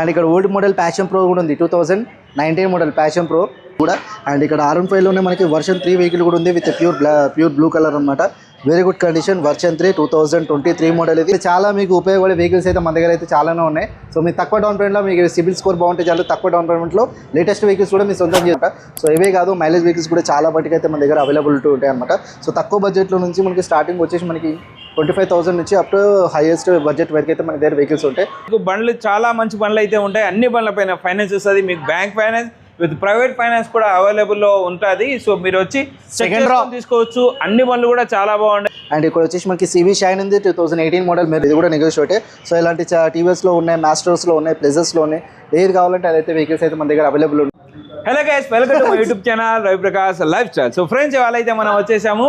And ఇక్కడ old model passion pro కూడా ఉంది two thousand nineteen model Passion Pro కూడా. అండ్ ఇక్కడ ఆర్ఎన్ ఫైవ్లోనే మనకి వర్షన్ త్రీ వెహికల్ కూడా ఉంది విత్ ప్యూర్ బ్లా ప్యూర్ బ్లూ కలర్ అనమాట very good condition version three two thousand twenty three model ఇది. చాలా మీకు ఉపయోగపడే వెహికల్స్ అయితే మన దగ్గర అయితే చాలానే ఉన్నాయి. సో మీ తక్కువ డౌన్ పేమెంట్లో మీకు సిబిల్ స్కోర్ బాగుంటే చాలా తక్కువ డౌన్ పేమెంట్లో లేటెస్ట్ వెహికల్స్ కూడా మీ సొంతం చేయాలి సో ఇవే కాదు మైలేజ్ వెహికల్స్ కూడా చాలా మటుకు అయితే మన దగ్గర అవైలబిలిటీ ఉంటాయి అనమాట సో తక్కువ బడ్జెట్లో నుంచి మనకి స్టార్టింగ్ వచ్చేసి మనకి ట్వంటీ ఫైవ్ థౌసండ్ నుంచి అప్ టు హైయెస్ట్ బడ్జెట్ వరకు అయితే మన దగ్గర వెహికల్స్ ఉంటాయి. మీకు బండ్లు చాలా మంచి బండ్లు అయితే ఉంటాయి. అన్ని బండ్ల పైన ఫైనాన్స్ వస్తుంది. మీకు bank finance with private finance కూడా అవైలబుల్లో ఉంటుంది. సో మీరు వచ్చి. సెకండ్ తీసుకోవచ్చు. అన్ని బండ్లు కూడా చాలా బాగుంటాయి. అండ్ ఇక్కడ వచ్చేసి మనకి సివి షైన్ ఉంది. టూ థౌసండ్ ఎయిటీన్ మోడల్ మీరు ఇది కూడా నెగోషియేటే సో ఇలాంటి టీవీఎస్లో ఉన్నాయి మాస్టర్స్లో ఉన్నాయి ప్లెజర్స్లో ఉన్నాయి. ఏది కావాలంటే అదైతే వెహికల్స్ అయితే మన దగ్గర అవైలబుల్ ఉన్నాయి hello guys welcome to my YouTube channel Ravi Prakash life style so friends ఇవాళ అయితే మనం వచ్చేసాము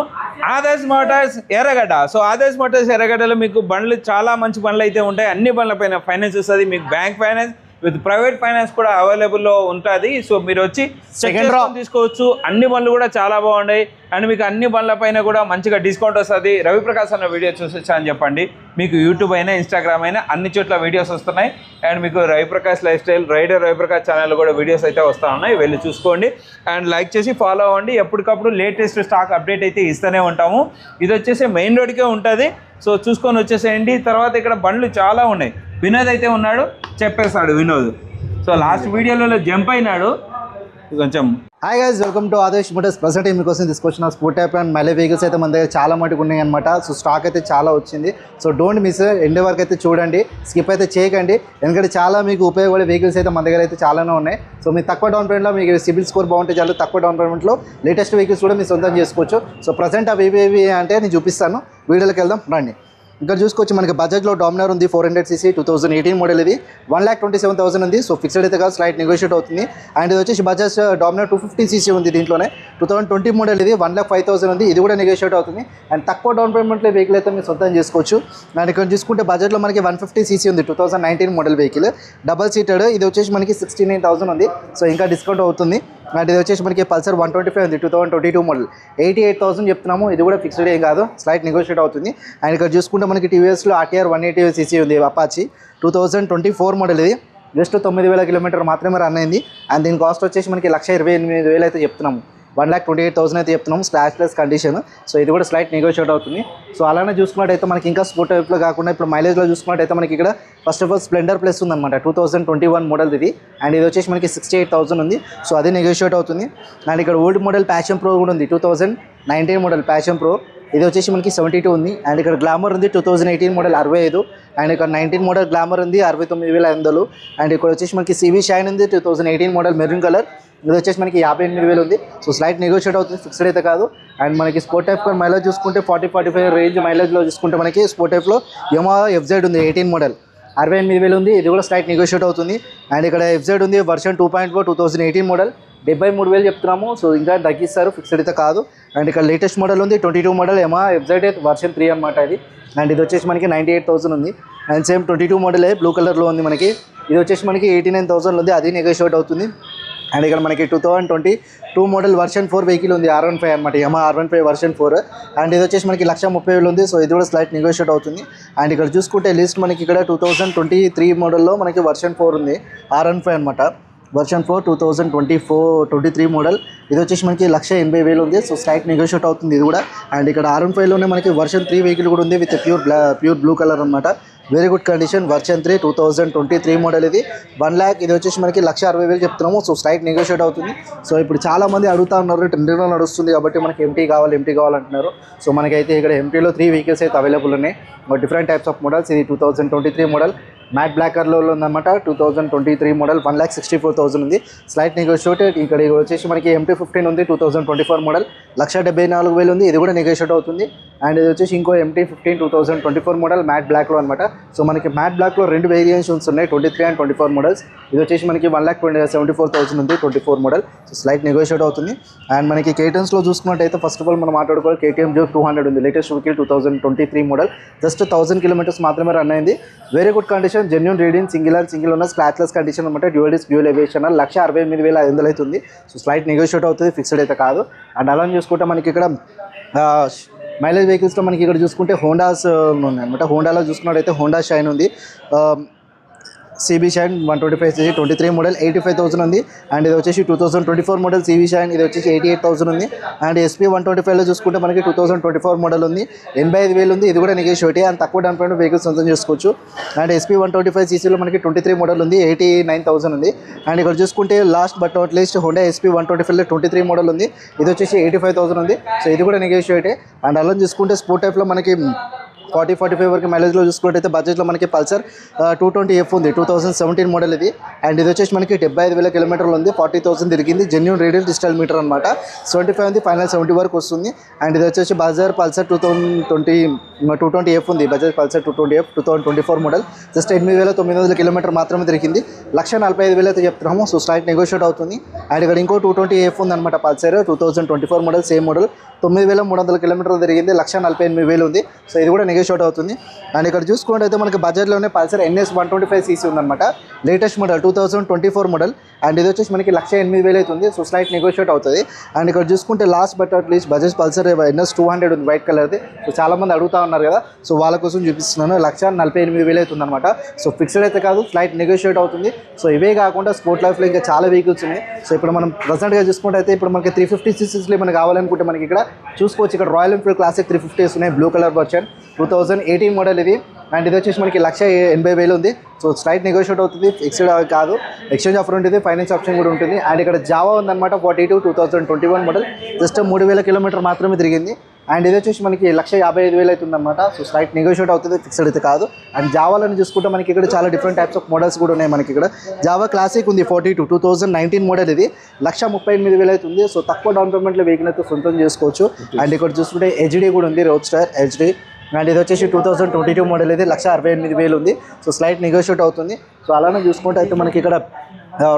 Adarsh Motors Erragadda. So Adarsh Motors ఎర్రగడ్డలో మీకు బండ్లు చాలా మంచి బండ్లు అయితే ఉంటాయి. అన్ని బండ్ల పైన ఫైనాన్స్ వస్తుంది. మీకు bank finance with private finance కూడా అవైలబుల్లో ఉంటుంది. సో మీరు వచ్చి. సెకండ్ తీసుకోవచ్చు. అన్ని బండ్లు కూడా చాలా బాగున్నాయి అండ్ మీకు అన్ని బండ్లపైన కూడా మంచిగా డిస్కౌంట్ వస్తుంది. రవిప్రకాశ్ అన్న వీడియో చూసొచ్చా అని చెప్పండి. మీకు యూట్యూబ్ అయినా ఇన్స్టాగ్రామ్ అయినా అన్ని చోట్ల వీడియోస్ వస్తున్నాయి. అండ్ మీకు Ravi Prakash life style rider Ravi Prakash channel కూడా వీడియోస్ అయితే వస్తూ ఉన్నాయి. వెళ్ళి చూసుకోండి. అండ్ లైక్ చేసి ఫాలో అవ్వండి. ఎప్పటికప్పుడు లేటెస్ట్ స్టాక్ అప్డేట్ అయితే ఇస్తూనే ఉంటాము. ఇది వచ్చేసి మెయిన్ రోడ్కే ఉంటుంది. సో చూసుకొని వచ్చేసేయండి. తర్వాత ఇక్కడ బండ్లు చాలా ఉన్నాయి. వినోద్ అయితే ఉన్నాడు. చెప్పేస్తాడు వినోద్. సో లాస్ట్ వీడియోలో జంప్ అయినాడు. కొంచెం hi guys welcome to Adesh Motors present మీకోసం తీసుకొచ్చిన sport type and mileage vehicles అయితే మన దగ్గర చాలా మటుకు ఉన్నాయి అనమాట సో స్టాక్ అయితే చాలా వచ్చింది. సో డోంట్ మిస్ ఎండ్ వరకు అయితే చూడండి. స్కిప్ అయితే చేయకండి. ఎందుకంటే చాలా మీకు ఉపయోగపడే వెహికల్స్ అయితే మన దగ్గర అయితే చాలానే ఉన్నాయి. సో మీరు తక్కువ డౌన్ పేమెంట్లో మీకు సిబిల్ స్కోర్ బాగుంటే చాలా. తక్కువ డౌన్ పేమెంట్లో లేటెస్ట్ వెహికల్స్ కూడా మీరు సొంతం చేసుకోవచ్చు. సో ప్రజెంట్ అవి ఏవి ఏవి అంటే నేను చూపిస్తాను. వీడియోలోకి వెళ్దాం రండి. ఇక్కడ చూసుకోవచ్చు మనకి బజాజ్లో డామినర్ ఉంది four hundred CC two thousand eighteen model ఇది. One lakh twenty seven thousand ఉంది. సో ఫిక్స్డ్ అయితే కాదు స్లైట్ నెగోషియేట్ అవుతుంది. అండ్ ఇది వచ్చేసి Bajaj Dominar two fifty CC ఉంది దీంట్లోనే. టూ థౌసండ్ ట్వంటీ మోడల్ ఇది వన్ ల్యాక్ ఫైవ్ థౌసండ్ ఉంది. ఇది కూడా నెగోషియేట్ అవుతుంది. అండ్ తక్కువ డౌన్ పేమెంట్లో వెహికల్ అయితే మీరు సొంతం చేసుకోవచ్చు. అండ్ ఇక్కడ చూసుకుంటే బజాజ్లో మనకి వన్ ఫిఫ్టీ సీసీ ఉంది two thousand nineteen model vehicle double seated ఇది వచ్చేసి మనకి సిక్స్టీ నైన్ థౌసండ్ ఉంది. సో ఇంకా డిస్కౌంట్ అవుతుంది. అండ్ ఇది వచ్చేసి మనకి పల్సర్ వన్ ట్వంటీ ఫైవ్ ఉంది two thousand twenty two model eighty eight thousand చెప్తున్నాము ఇది కూడా ఫిక్స్డ్ ఏం కాదు స్లైట్ నెగోషియేట్ అవుతుంది. అండ్ ఇక్కడ చూసుకుంటే మనకి టీవీఎస్లో ఆర్టీఆర్ వన్ ఎయిటీ సీసీ ఉంది Apache two thousand twenty four model ఇది. జస్ట్ తొమ్మిది వేల కిలోమీటర్ మాత్రమే రన్ అయింది. అండ్ దీని కాస్ట్ వచ్చేసి మనకి లక్ష ఇరవై ఎనిమిది వేలు అయితే చెప్తున్నాము. One lakh twenty eight thousand అయితే చెప్తున్నాం స్లాష్ ప్లస్ కండిషన్. సో ఇది కూడా స్లైట్ నెగోషియేట్ అవుతుంది. సో అలానే చూసుకున్నట్టయితే మనకి ఇంకా స్పోర్ట్ టైప్లో కాకుండా ఇప్పుడు మైలేజ్లో చూసుకున్నట్టయితే మనకి ఇక్కడ first of all Splendor plus ఉందన్నమాట two thousand twenty one model ఇది. అండ్ ఇది వచ్చేసి మనకి సిక్స్టీ ఎయిట్ థౌసండ్ ఉంది. సో అది నెగోషియేట్ అవుతుంది. అండ్ ఇక్కడ ఓల్డ్ మోడల్ ప్యాషన్ ప్రో కూడా ఉంది two thousand nineteen model Passion Pro ఇది వచ్చేసి మనకి సెవెంటీ టూ ఉంది. అండ్ ఇక్కడ గ్లామర్ ఉంది టూ థౌసండ్ ఎయిటీన్ మోడల్ అరవై ఐదు. అండ్ ఇక్కడ నైన్టీన్ మోడల్ గ్లామర్ ఉంది అరవై తొమ్మిది వేల ఐదు వందలు. అండ్ ఇక్కడ వచ్చేసి మనకి సివి షైన్ ఉంది two thousand eighteen model maroon colour ఇది వచ్చేసి మనకి యాభై ఎనిమిది వేలు ఉంది. సో స్లైట్ నెగోషియేట్ అవుతుంది. ఫిక్స్డ్ అయితే కాదు. అండ్ మనకి స్పోర్ట్ టైప్ మైలేజ్ చూసుకుంటే ఫార్టీ ఫార్టీ ఫైవ్ రేంజ్ మైలేజ్లో చూసుకుంటే మనకి స్పోర్ట్ టైప్లో యమా ఎఫ్జైడ్ ఉంది ఎయిటీన్ మోడల్ అరవై ఎనిమిది వేలు ఉంది. ఇది కూడా స్లైట్ నెగోషియేట్ అవుతుంది. అండ్ ఇక్కడ ఎఫ్జైడ్ ఉంది version two point four two thousand eighteen model డెబ్బై మూడు వేలు చెప్తున్నాము. సో ఇంకా తగ్గిస్తారు. ఫిక్స్డ్ అయితే కాదు. అండ్ ఇక్కడ లేటెస్ట్ మోడల్ ఉంది ట్వంటీ టూ మోడల్ ఏమా అయితే వర్షన్ త్రీ అనమాట ఇది. అండ్ ఇది వచ్చేసి మనకి నైంటీ ఎయిట్ థౌసండ్ ఉంది అండ్ సేమ్ ట్వంటీ టూ మోడలే బ్లూ కలర్లో ఉంది మనకి. ఇది వచ్చేసి మనకి ఎయిటీ నైన్ థౌసండ్ ఉంది. అది నెగోషియేట్ అవుతుంది. అండ్ ఇక్కడ మనకి two thousand twenty two model version four vehicle ఉంది ఆర్ వన్ ఫైవ్ అనమాట Yamaha R one five version four and ఇది వచ్చేసి మనకి లక్ష ముప్పై వేలు ఉంది. సో ఇది కూడా స్లైట్ నెగోషియేట్ అవుతుంది. అండ్ ఇక్కడ చూసుకుంటే లిస్ట్ మనకి ఇక్కడ టూ థౌసండ్ ట్వంటీ త్రీ మోడల్లో మనకి వర్షన్ ఫోర్ ఉంది. ఆర్ వన్ ఫైవ్ అనమాట version four two thousand twenty four twenty three model ఇది వచ్చేసి మనకి లక్ష ఎనభై వేలు ఉంది. సో స్లైట్ నెగోషియేట్ అవుతుంది ఇది కూడా. అండ్ ఇక్కడ ఆర్ వన్ ఫైవ్లోనే మనకి వర్షన్ త్రీ వెహికల్ కూడా ఉంది విత్ ప్యూర్ బ్లా ప్యూర్ బ్లూ కలర్ అనమాట very good condition version three two thousand twenty three model ఇది. వన్ ల్యాక్ ఇది వచ్చేసి మనకి లక్ష అరవై వేలు చెప్తున్నాము. సో స్లైట్ నెగోషియేట్ అవుతుంది. సో ఇప్పుడు చాలా మంది అడుగుతా ఉన్నారు ట్రెండింగ్లో నడుస్తుంది కాబట్టి మనకి ఎంటీ కావాలి ఎంటీ కావాలంటున్నారు సో మనకైతే ఇక్కడ ఎంటీలో త్రీ వెహికల్స్ అయితే అవైలబుల్ ఉన్నాయి. డిఫరెంట్ టైప్స్ ఆఫ్ మోడల్స్ ఇది two thousand twenty three model matte black కలర్లో ఉందన్నమాట. Two thousand twenty three model one lakh sixty four thousand ఉంది. స్లైట్ నెగోషియేటెడ్ ఇక్కడ వచ్చేసి మనకి ఎంటీ ఫిఫ్టీన్ ఉంది two thousand twenty four model లక్ష డెబ్బై నాలుగు వేలు ఉంది. ఇది కూడా నెగోషియేట్ అవుతుంది. అండ్ ఇది వచ్చేసి ఇంకో MT fifteen two thousand twenty four model matte బ్లాక్లో అనమాట సో మనకి మ్యాట్ బ్లాక్లో రెండు వేరియేషన్స్ ఉన్నాయి. Twenty three and twenty four models ఇది వచ్చేసి మనకి one lakh twenty seventy four thousand ఉంది twenty four model so slight negotiate అవుతుంది. అండ్ మనకి కేటీఎమ్స్లో చూసుకున్నట్టయితే ఫస్ట్ ఆఫ్ ఆల్ మనం మాట్లాడుకోవాలి కేటీఎం జో టూ హండ్రెడ్ ఉంది latest vehicle two thousand twenty three model just thousand kilometres మాత్రమే రన్ అయింది. Very good condition genuine reading single and single ఉన్న స్క్రాచ్లెస్ కండిషన్ అనమాట డ్యూల్ డిస్ డ్యూల్ ఏవియేషన్ లక్ష అరవై ఎనిమిది వేల ఐదు వందలు అవుతుంది. సో స్లైట్ నెగోషియేట్ అవుతుంది ఫిక్స్డ్ అయితే కాదు. అండ్ అలా చూసుకుంటే మనకి ఇక్కడ మైలేజ్ వెహికల్స్లో మనకి ఇక్కడ చూసుకుంటే హోండాస్ ఉన్నాయి అనమాట హోండాలో చూసుకున్నట్టయితే హోండా షైన్ ఉంది. CB Shine one twenty five CC twenty three model eighty five thousand ఉంది. అండ్ ఇది వచ్చేసి two thousand twenty four model CB Shine ఇది వచ్చేసి ఎయిటీ ఎయిట్ థౌసండ్ ఉంది అండ్ ఎస్పీ వన్ ట్వంటీ ఫైవ్లో చూసుకుంటే మనకి two thousand twenty four model ఉంది. ఎనభై ఐదు వేలు ఉంది. ఇది కూడా నెగోషియేట్ అండ్ తక్కువ డౌన్ పేమెంట్ వెహికల్స్ సొంతం చేసుకోవచ్చు. And SP one twenty five సీసీలో మనకి ట్వంటీ త్రీ మోడల్ ఉంది. ఎయిటీ నైన్ థౌసండ్ ఉంది. అండ్ ఇక్కడ చూసుకుంటే last but not least Honda SP one twenty ఫైవ్లో ట్వంటీ త్రీ మోడల్ ఉంది. ఇది వచ్చేసి ఎయిటీ ఫైవ్ థౌసండ్ ఉంది. సో ఇది కూడా నెగోషియేట్ అండ్ అలా చూసుకుంటే స్పోర్ట్ టైప్లో మనకి ఫార్టీ ఫార్టీ ఫైవ్ వరకు మైలేజ్లో చూసుకున్నట్టయితే బడ్జెట్లో మనకి పల్సర్ టూ ట్వంటీ ఎఫ్ ఉంది టూ థౌసండ్ సెవెంటీన్ మోడల్ ఇది. అండ్ ఇది వచ్చేసి మనకి డెబ్బై ఐదు వేల కిలోమీటర్లు ఉంది ఫార్టీ థౌసండ్ తిరిగింది జెన్యున్ రేడియల్ డిజిటల్ మీటర్ అనమాట సెవెంటీ ఫైవ్ ఉంది ఫైనల్ సెవెంటీ వరకు వస్తుంది. అండ్ ఇది వచ్చేసి Bajaj Pulsar two thousand twenty two twenty F ఉంది Bajaj Pulsar two twenty F two thousand twenty four model just ఎనిమిది వేల తొమ్మిది వందల కిలోమీటర్ మాత్రమే తిరిగింది. లక్ష నలభై ఐదు వేలు అయితే చెప్తున్నాము సో స్లైట్ నెగోషియేట్ అవుతుంది. అండ్ ఇక్కడ ఇంకో టూ ట్వంటీ ఎఫ్ ఉంది అనమాట Pulsar two thousand twenty four model same model తొమ్మిది వేల మూడు వందల కిలోమీటర్లు తిరిగింది లక్ష నలభై ఎనిమిది వేలు ఉంది. సో ఇది కూడా నెగోషియేట్ అవుతుంది. అండ్ ఇక్కడ చూసుకుంటే అయితే మనకి బడ్జెట్లోనే Pulsar NS one twenty five CC ఉందన్నమాట. Latest model two thousand twenty four model and ఇది వచ్చేసి మనకి లక్ష ఎనిమిది వేలు అవుతుంది. సో స్లైట్ నెగోషియేట్ అవుతుంది. అండ్ ఇక్కడ చూసుకుంటే last but at least Bajaj Pulsar NS two hundred ఉంది వైట్ కలర్ది సో చాలా మంది అడుగుతా ఉన్నారు కదా. సో వాళ్ళ కోసం చూపిస్తున్నాను. లక్ష నలభై ఎనిమిది వేలు అవుతుంది అనమాట సో ఫిక్స్డ్ అయితే కాదు ఫ్లైట్ నెగోషియేట్ అవుతుంది. సో ఇవే కాకుండా స్పోర్ట్ లైఫ్లో ఇంకా చాలా వెహికల్స్ ఉన్నాయి. సో ఇప్పుడు మనం ప్రజెంట్గా చూసుకుంటే అయితే ఇప్పుడు మనకి త్రీ ఫిఫ్టీ సీసీస్లో మనకి కావాలనుకుంటే మనకి ఇక్కడ చూసుకోవచ్చు. ఇక్కడ Royal Enfield Classic three fifties ఉన్నాయి blue colour version two two thousand eighteen model ఇది అండ్ ఇది వచ్చేసి మనకి లక్ష ఎనభై వేలు ఉంది. సో స్ట్రైట్ నెగోషియేట్ అవుతుంది. ఫిక్స్డ్ కాదు. ఎక్స్చేంజ్ ఆఫర్ ఉంటుంది. ఫైనాన్స్ ఆప్షన్ కూడా ఉంటుంది. అండ్ ఇక్కడ జావా ఉందన్నమాట forty two two thousand twenty one model just మూడు వేల కిలోమీటర్ మాత్రమే తిరిగింది. అండ్ ఇది వచ్చేసి మనకి లక్ష యాభై ఐదు వేలు అవుతుందన్నమాట సో స్లైట్ నెగోషియేట్ అవుతుంది. ఫిక్స్డ్ అయితే కాదు. అండ్ జావాలని చూసుకుంటే మనకి ఇక్కడ చాలా డిఫరెంట్ టైప్స్ ఆఫ్ మోడల్స్ కూడా ఉన్నాయి మనకి ఇక్కడ. జావా క్లాసిక్ ఉంది forty two two thousand nineteen model ఇది. లక్ష ముప్పై ఎనిమిది వేలు అవుతుంది. సో తక్కువ డౌన్ పేమెంట్లో వెహికల్ అయితే సొంతం చేసుకోవచ్చు. అండ్ ఇక్కడ చూసుకుంటే హెచ్డీ కూడా ఉంది రోడ్ స్టార్ హెచ్డీ అండ్ ఇది వచ్చేసి two thousand twenty two model ఇది లక్ష అరవై ఎనిమిది వేలు ఉంది. సో స్లైట్ నెగోషియేట్ అవుతుంది. సో అలానే చూసుకుంటే అయితే మనకి ఇక్కడ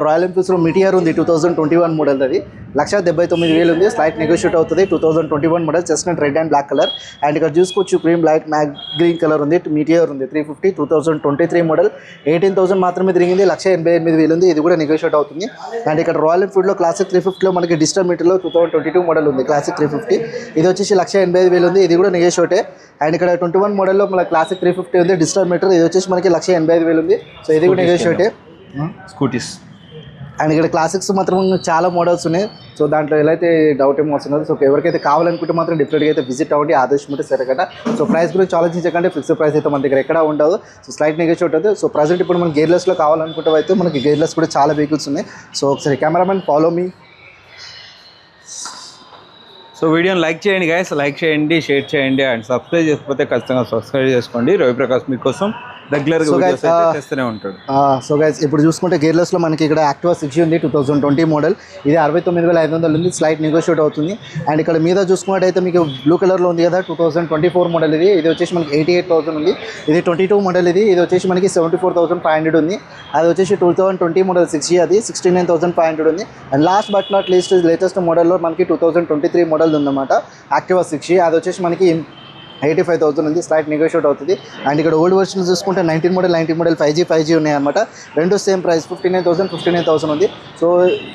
రాయల్ ఎన్ఫీల్డ్స్లో మిటియర్ ఉంది two thousand twenty one model అది. లక్ష డెబ్బై తొమ్మిది వేలు ఉంది స్లైట్ నెగోషియేట్ అవుతుంది two thousand twenty one model just red and black colour and ఇక్కడ చూసుకోవచ్చు cream black matte green colour ఉంది మీటియర్ ఉంది three fifty two thousand twenty three model eighteen thousand మాత్రమే తిరిగింది లక్ష ఎనభై ఎనిమిది వేలు ఉంది ఇది కూడా నెగోషియేట్ అవుతుంది. అండ్ ఇక్కడ రాయల్ ఎన్ఫీల్డ్లో క్లాసిక్ త్రీ ఫిఫ్టీలో మనకి digital మీటర్లో two thousand twenty two model ఉంది క్లాసిక్ త్రీ ఫిఫ్టీ ఇది వచ్చేసి లక్ష ఎనభై ఐదు వేలు ఉంది ఇది కూడా నెగోషియేటే అండ్ ఇక్కడ ట్వంటీ వన్ మోడల్లో మన క్లాసిక్ త్రీ ఫిఫ్టీ ఉంది డిజిటల్ మీటర్ ఇది వచ్చేసి మనకి లక్ష ఎనభై ఐదు వేలు ఉంది. సో ఇది కూడా నెగోషియేటే స్కూటీస్ అండ్ ఇక్కడ క్లాసిక్స్ మాత్రం చాలా మోడల్స్ ఉన్నాయి. సో దాంట్లో ఎలా అయితే డౌట్ ఏమో వస్తున్నది సో ఎవరికైతే కావాలనుకుంటే మాత్రం డిఫరెంట్గా అయితే విజిట్ అవ్వండి. ఆదేశం ఉంటే సరే సో ప్రైస్ గురించి ఆలోచించకండి. ఫిక్స్డ్ ప్రైస్ అయితే మన దగ్గర ఎక్కడ ఉండదు. సో స్లైట్ నెగోషియేట్ ఉంటుంది సో ప్రజెంట్ ఇప్పుడు మనం గేర్లెస్లో కావాలనుకుంటే అయితే మనకి గేర్లెస్ కూడా చాలా వెహికల్స్ ఉన్నాయి. సో ఒకసారి కెమెరామెన్ ఫాలో మీ సో వీడియోని లైక్ చేయండి గాయస్ లైక్ చేయండి షేర్ చేయండి అండ్ సబ్స్క్రైబ్ చేసుకోకపోతే ఖచ్చితంగా సబ్స్క్రైబ్ చేసుకోండి. రవిప్రకాష్ మీకోసం. వీడియోస్ అయితే uh, సో గైస్ ఇప్పుడు చూసుకుంటే గేర్లెస్లో మనకి ఇక్కడ యాక్టివా సిక్స్ ఉంది టూ థౌసండ్ ట్వంటీ మోడల్ ఇది అరవై తొమ్మిది వేల ఐదు వందలు ఉంది స్లైట్ నెగోషియేట్ అవుతుంది. అండ్ ఇక్కడ మీద చూసుకున్నట్టయితే మీకు బ్లూ కలర్లో ఉంది కదా two thousand twenty four model ఇది. ఇది వచ్చేసి మనకి ఎయిటీ ఎయిట్ థౌసండ్ ఉంది. ఇది ట్వంటీ టూ మోడల్ ఇది. ఇది వచ్చేసి మనకి seventy four thousand five hundred ఉంది. అది వచ్చేసి two thousand twenty model six అది sixty nine thousand five hundred ఉంది and last but not least latest మోడల్లో మనకి two thousand twenty three model ఉందన్నమాట యాక్టివా సిక్స్ అది వచ్చేసి మనకి ఎయిటీ ఫైవ్ థౌసండ్ ఉంది. స్లైట్ నెగోషియేట్ అవుతుంది. అండ్ ఇక్కడ ఓల్డ్ వర్షన్ చూసుకుంటే nineteen model nineteen model five G five G ఉన్నాయి అనమాట రెండు same price fifty nine thousand fifty nine thousand ఉంది. సో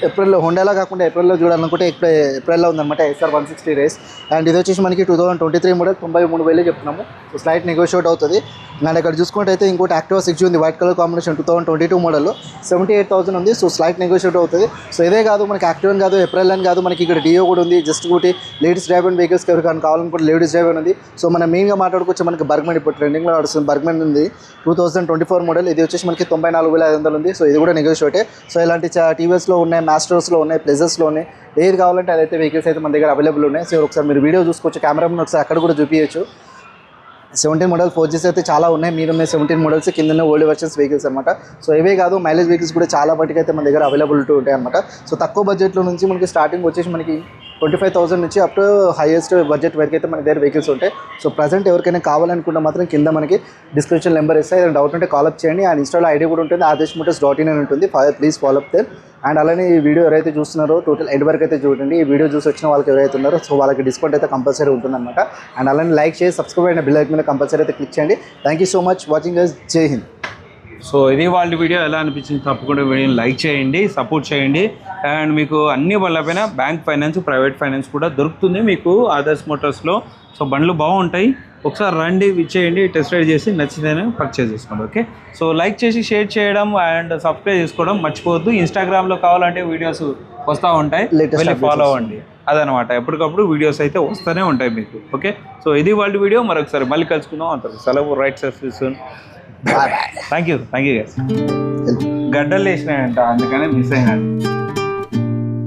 ఏప్రిల్లో హోండాలో కాకుండా ఏప్రిల్లో చూడాలనుకుంటే ఇప్పుడు ఏప్రిల్లో ఉందన్నమాట SR one sixty race and ఇది వచ్చేసి మనకి two thousand twenty three model తొంభై మూడు వేలు చెప్తున్నాము. సో స్లైట్ నెగోషియేట్ అవుతుంది. అండ్ ఇక్కడ చూసుకుంటే అయితే ఇంకోటి యాక్టివా సిక్స్ ఉంది white colour combination two thousand twenty two model seventy eight thousand ఉంది. సో స్లైట్ నెగోషియేట్ అవుతుంది. సో ఇదే కాదు మనకి యాక్టివ్ అని కాదు ఏప్రిల్ అని కాదు మనకి ఇక్కడ డియో కూడా ఉంది. జస్ట్ ఒకటి లేడీస్ డ్రైవ్ అండ్ వెహికల్స్కి ఎవరికైనా కావాలనుకుంటే లేడీస్ డ్రైవ్ ఉంది. సో మనం మెయిన్గా మాట్లాడుకోవచ్చు మనకి బర్గ్మెన్ ఇప్పుడు ట్రెండింగ్లో నడుస్తుంది. బర్గ్మెన్ ఉంది. Two thousand twenty four model ఇది వచ్చేసి మనకి తొంభై నాలుగు వేల ఐదు వందలు ఉంది. సో ఇది కూడా నెగోషియేటే సో ఇలాంటి టీవీఎస్లో ఉన్నాయి మాస్టర్స్లో ఉన్నాయి ప్లెజర్స్లో ఉన్నాయి. ఏది కావాలంటే అదైతే వెహికల్స్ అయితే మన దగ్గర అవైలబుల్ ఉన్నాయి. సో ఒకసారి మీరు వీడియో చూసుకోవచ్చు కెమెరా ఒకసారి అక్కడ కూడా చూపించచ్చు సెవెంటీన్ మోడల్ ఫోర్ జీస్ అయితే చాలా ఉన్నాయి. మీరు ఉన్నాయి సెవెంటీన్ మోడల్స్ కింద ఓల్డ్ వర్షన్స్ వెహికల్స్ అనమాట సో ఇవే కాదు మైలేజ్ వెహికల్స్ కూడా చాలా మటుకు అయితే మన దగ్గర అవైలబిలిటీ ఉంటాయి అనమాట సో తక్కువ బడ్జెట్లో నుంచి మనకి స్టార్టింగ్ వచ్చేసి మనకి ట్వంటీ ఫైవ్ థౌసండ్ నుంచి అప్ టు హైయెస్ట్ బడ్జెట్ వరకు అయితే మన దగ్గర వెహికల్స్ ఉంటాయి. సో ప్రజెంట్ ఎవరికైనా కావాలనుకుంటే మాత్రం కింద మనకి డిస్క్రిప్షన్ నెంబర్ ఇస్తే ఏదైనా డౌట్ ఉంటే కాల్ అప్ చేయండి. అండ్ ఇన్స్టాలో ఐడి కూడా ఉంటుంది. ఆదేశ్ మోటర్స్ డాట్ ఇన్ అని ఉంటుంది. Please follow up then and అలానే ఈ వీడియో ఎవరైతే చూస్తున్నారో టోటల్ ఎండ్ వరకు అయితే చూడండి. ఈ వీడియో చూసి వచ్చిన వాళ్ళకి ఎవరైతే ఉన్నారో సో వాళ్ళకి డిస్కౌంట్ అయితే కంపల్సరీ ఉంటుందన్నమాట. అండ్ అలానే లైక్ చేసి సబ్స్క్రైబ్ అయిన బిల్ మీద కంపల్సరీ అయితే క్లిక్ చేయండి. Thank you so much watching Jai Hind so ఇది వాళ్ళ వీడియో. ఎలా అనిపించింది? తప్పకుండా వీడియోని లైక్ చేయండి సపోర్ట్ చేయండి. అండ్ మీకు అన్ని పైన బ్యాంక్ ఫైనాన్స్ ప్రైవేట్ ఫైనాన్స్ కూడా దొరుకుతుంది మీకు. ఆదర్శ్ మోటార్స్లో సో బండ్లు బాగుంటాయి. ఒకసారి రండి విచ్చేయండి టెస్ట్ రైడ్ చేసి నచ్చితేనే పర్చేజ్ చేసుకోండి ఓకే సో లైక్ చేసి షేర్ చేయడం అండ్ సబ్స్క్రైబ్ చేసుకోవడం మర్చిపోవద్దు. ఇన్స్టాగ్రామ్లో కావాలంటే వీడియోస్ వస్తూ ఉంటాయి. వెళ్ళి ఫాలో అవ్వండి. అదనమాట. ఎప్పటికప్పుడు వీడియోస్ అయితే వస్తూనే ఉంటాయి మీకు ఓకే సో ఇది వాళ్ళ వీడియో మరొకసారి మళ్ళీ కలుసుకుందాం. అంటారు సెలవు. Right service thank you thank you గడ్డలు వేసినాయంట అందుకనే మిస్ అయినాడు